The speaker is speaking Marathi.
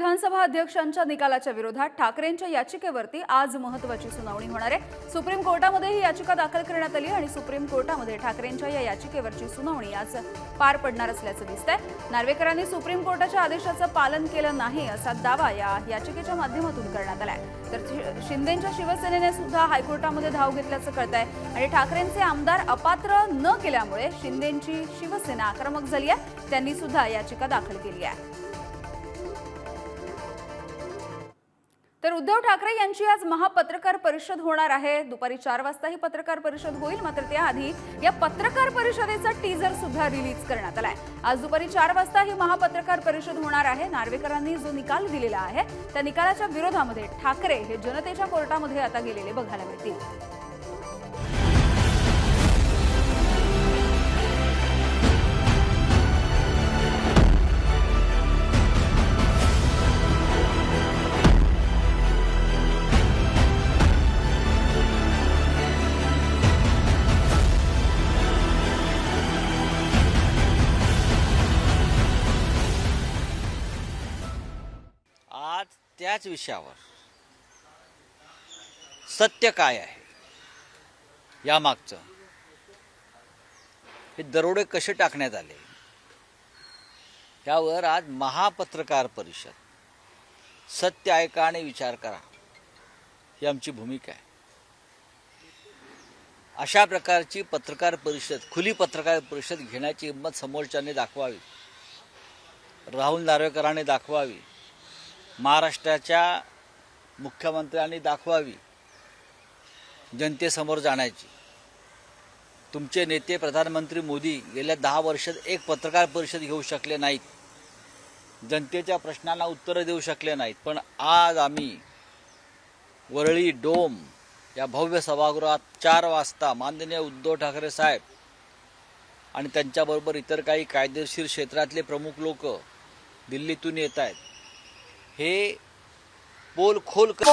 विधानसभा अध्यक्षांच्या निकालाच्या विरोधात ठाकरेंच्या याचिकेवरती आज महत्वाची सुनावणी होणार आहे. सुप्रीम कोर्टामध्ये ही याचिका दाखल करण्यात आली आणि सुप्रीम कोर्टामध्ये ठाकरेंच्या या याचिकेवरची सुनावणी आज पार पडणार असल्याचं दिसतंय. नार्वेकरांनी सुप्रीम कोर्टाच्या आदेशाचं पालन केलं नाही असा दावा या याचिकेच्या माध्यमातून करण्यात आलाय. तर शिंदेच्या शिवसेनेने सुद्धा हायकोर्टामध्ये धाव घेतल्याचं कळत आहे आणि ठाकरेंचे आमदार अपात्र न केल्यामुळे शिंदेची शिवसेना आक्रमक झाली आहे. त्यांनी सुद्धा याचिका दाखल केली आहे. तर उद्धव ठाकरे यांची आज महापत्रकार परिषद होणार आहे. दुपारी चार वाजता ही पत्रकार परिषद होईल मात्र त्याआधी या पत्रकार परिषदेचा टीजर सुद्धा रिलीज करण्यात आलाय. आज दुपारी चार वाजता ही महापत्रकार परिषद होणार आहे. नार्वेकरांनी जो निकाल दिलेला आहे त्या निकालाच्या विरोधामध्ये ठाकरे हे जनतेच्या कोर्टामध्ये आता गेलेले बघायला मिळतील. त्याच विषयावर. सत्य काय आहे? यामागचं. हे दरोडे कसे टाकण्यात आले? यावर आज महापत्रकार परिषद. सत्य ऐका आणि विचार करा. ही आमची भूमिका आहे. अशा प्रकारची पत्रकार परिषद खुली पत्रकार परिषद घेण्याची हिंमत समोरच्याने दाखवावी. राहुल नार्वेकरांनी दाखवावी. महाराष्ट्राच्या मुख्यमंत्र्यांनी दाखवावी जनतेसमोर जाण्याची. तुमचे नेते प्रधानमंत्री मोदी गेल्या दहा वर्षात एक पत्रकार परिषद घेऊ शकले नाहीत. जनतेच्या प्रश्नांना उत्तरं देऊ शकले नाहीत. पण आज आम्ही वरळी डोम या भव्य सभागृहात चार वाजता माननीय उद्धव ठाकरे साहेब आणि त्यांच्याबरोबर इतर काही कायदेशीर क्षेत्रातले प्रमुख लोक दिल्लीतून येत आहेत. हे बोल खोल कर.